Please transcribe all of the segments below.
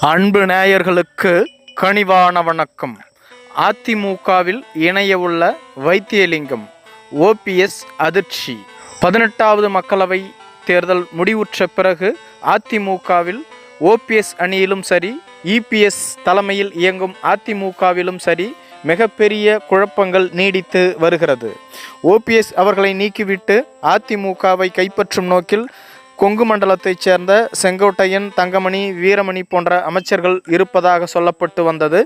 அன்பு நேயர்களுக்கு கனிவான வணக்கம். அதிமுகவில் இணைய உள்ள வைத்தியலிங்கம் ஓபிஎஸ் அதிர்ச்சி. பதினெட்டாவது மக்களவை தேர்தல் முடிவுற்ற பிறகு அதிமுகவில் ஓபிஎஸ் அணியிலும் சரி இபிஎஸ் தலைமையில் இயங்கும் அதிமுகவிலும் சரி மிகப்பெரிய குழப்பங்கள் நீடித்து வருகிறது. ஓபிஎஸ் அவர்களை நீக்கிவிட்டு அதிமுகவை கைப்பற்றும் நோக்கில் கொங்கு மண்டலத்தைச் சேர்ந்த செங்கோட்டையன் தங்கமணி வீரமணி போன்ற அமைச்சர்கள் இருப்பதாக சொல்லப்பட்டு வந்தது.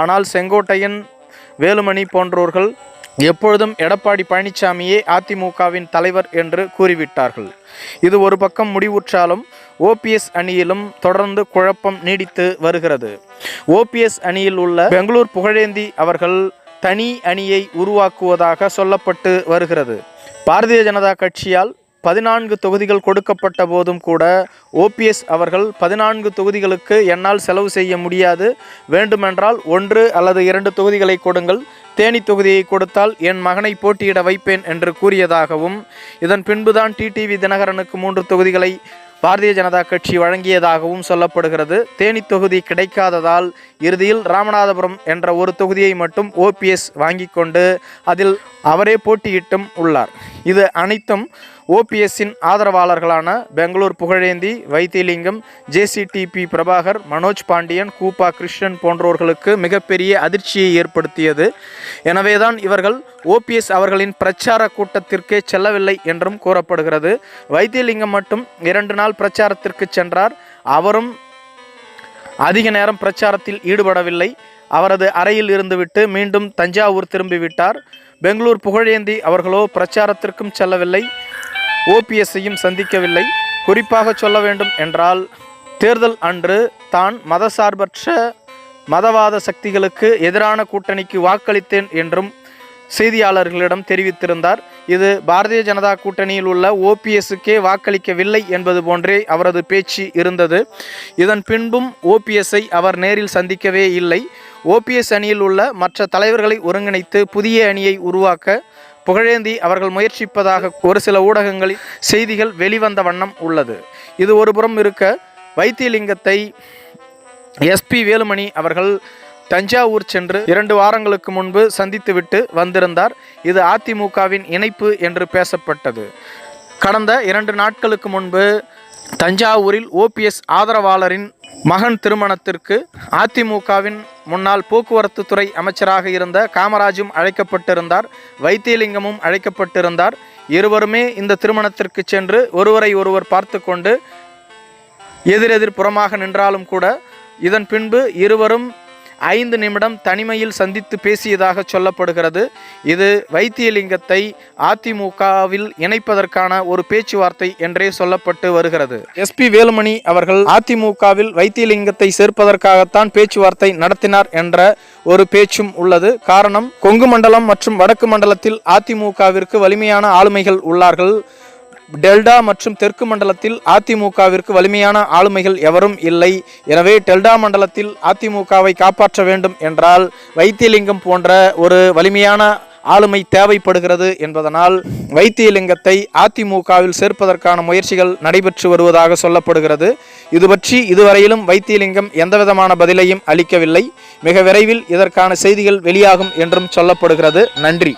ஆனால் செங்கோட்டையன் வேலுமணி போன்றோர்கள் எப்பொழுதும் எடப்பாடி பழனிசாமியே அதிமுகவின் தலைவர் என்று கூறிவிட்டார்கள். இது ஒரு பக்கம் முடிவுற்றாலும் ஓபிஎஸ் அணியிலும் தொடர்ந்து குழப்பம் நீடித்து வருகிறது. ஓபிஎஸ் அணியில் உள்ள பெங்களூர் புகழேந்தி அவர்கள் தனி அணியை உருவாக்குவதாக சொல்லப்பட்டு வருகிறது. பாரதிய ஜனதா கட்சியால் பதினான்கு தொகுதிகள் கொடுக்கப்பட்ட போதும் கூட ஓபிஎஸ் அவர்கள் பதினான்கு தொகுதிகளுக்கு என்னால் செலவு செய்ய முடியாது. வேண்டுமென்றால் ஒன்று அல்லது இரண்டு தொகுதிகளை கொடுங்கள். தேனி தொகுதியை கொடுத்தால் என் மகனை போட்டியிட வைப்பேன் என்று கூறியதாகவும் இதன் பின்புதான் டிடிவி தினகரனுக்கு மூன்று தொகுதிகளை பாரதிய ஜனதா கட்சி வழங்கியதாகவும் சொல்லப்படுகிறது. தேனி தொகுதி கிடைக்காததால் இறுதியில் ராமநாதபுரம் என்ற ஒரு தொகுதியை மட்டும் ஓபிஎஸ் வாங்கி கொண்டு அதில் அவரே போட்டியிட்டும் உள்ளார். இது அனைத்தும் ஓபிஎஸ்ஸின் ஆதரவாளர்களான பெங்களூர் புகழேந்தி வைத்தியலிங்கம் ஜேசிடிபி பிரபாகர் மனோஜ் பாண்டியன் கூப்பா கிருஷ்ணன் போன்றோர்களுக்கு மிகப்பெரிய அதிர்ச்சியை ஏற்படுத்தியது. எனவேதான் இவர்கள் ஓபிஎஸ் அவர்களின் பிரச்சார கூட்டத்திற்கே செல்லவில்லை என்றும் கூறப்படுகிறது. வைத்தியலிங்கம் மட்டும் இரண்டு நாள் பிரச்சாரத்திற்கு சென்றார். அவரும் அதிக நேரம் பிரச்சாரத்தில் ஈடுபடவில்லை. அவரது அறையில் இருந்துவிட்டு மீண்டும் தஞ்சாவூர் திரும்பிவிட்டார். பெங்களூர் புகழேந்தி அவர்களோ பிரச்சாரத்திற்கும் செல்லவில்லை. ஓபிஎஸ்ஸையும் சந்திக்கவில்லை. குறிப்பாக சொல்ல வேண்டும் என்றால் தேர்தல் அன்று தான் மதசார்பற்ற மதவாத சக்திகளுக்கு எதிரான கூட்டணிக்கு வாக்களித்தேன் என்றும் செய்தியாளர்களிடம் தெரிவித்திருந்தார். இது பாரதிய ஜனதா கூட்டணியில் உள்ள ஓபிஎஸ்ஸுக்கே வாக்களிக்கவில்லை என்பது போன்றே அவரது பேச்சு இருந்தது. இதன் பின்பும் ஓபிஎஸ்ஸை அவர் நேரில் சந்திக்கவே இல்லை. ஓபிஎஸ் அணியில் உள்ள மற்ற தலைவர்களை ஒருங்கிணைத்து புதிய அணியை உருவாக்க புகழேந்தி அவர்கள் முயற்சிப்பதாக ஒரு சில ஊடகங்களில் செய்திகள் வெளிவந்த வண்ணம் உள்ளது. இது ஒருபுறம் இருக்க வைத்தியலிங்கத்தை எஸ்பி வேலுமணி அவர்கள் தஞ்சாவூர் சென்று இரண்டு வாரங்களுக்கு முன்பு சந்தித்துவிட்டு வந்திருந்தார். இது அதிமுகவின் இணைப்பு என்று பேசப்பட்டது. கடந்த இரண்டு நாட்களுக்கு முன்பு தஞ்சாவூரில் ஓபிஎஸ் ஆதரவாளரின் மகன் திருமணத்திற்கு அதிமுகவின் முன்னாள் போக்குவரத்து துறை அமைச்சராக இருந்த காமராஜும் அழைக்கப்பட்டிருந்தார் வைத்தியலிங்கமும் அழைக்கப்பட்டிருந்தார். இருவருமே இந்த திருமணத்திற்கு சென்று ஒருவரை ஒருவர் பார்த்து கொண்டு எதிரெதிர் புறமாக நின்றாலும் கூட இதன் பின்பு இருவரும் ஐந்து நிமிடம் தனிமையில் சந்தித்து பேசியதாக சொல்லப்படுகிறது. இது வைத்தியலிங்கத்தை அதிமுகவில் இணைப்பதற்கான ஒரு பேச்சுவார்த்தை என்றே சொல்லப்பட்டு வருகிறது. எஸ்பி வேலுமணி அவர்கள் அதிமுகவில் வைத்தியலிங்கத்தை சேர்ப்பதற்காகத்தான் பேச்சுவார்த்தை நடத்தினார் என்ற ஒரு பேச்சும் உள்ளது. காரணம் கொங்கு மண்டலம் மற்றும் வடக்கு மண்டலத்தில் அதிமுகவிற்கு வலிமையான ஆளுமைகள் உள்ளார்கள். டெல்டா மற்றும் தெற்கு மண்டலத்தில் அதிமுகவிற்கு வலிமையான ஆளுமைகள் எவரும் இல்லை. எனவே டெல்டா மண்டலத்தில் அதிமுகவை காப்பாற்ற வேண்டும் என்றால் வைத்தியலிங்கம் போன்ற ஒரு வலிமையான ஆளுமை தேவைப்படுகிறது என்பதனால் வைத்தியலிங்கத்தை அதிமுகவில் சேர்ப்பதற்கான முயற்சிகள் நடைபெற்று வருவதாக சொல்லப்படுகிறது. இது பற்றி இதுவரையிலும் வைத்தியலிங்கம் எந்தவிதமான பதிலையும் அளிக்கவில்லை. மிக விரைவில் இதற்கான செய்திகள் வெளியாகும் என்றும் சொல்லப்படுகிறது. நன்றி.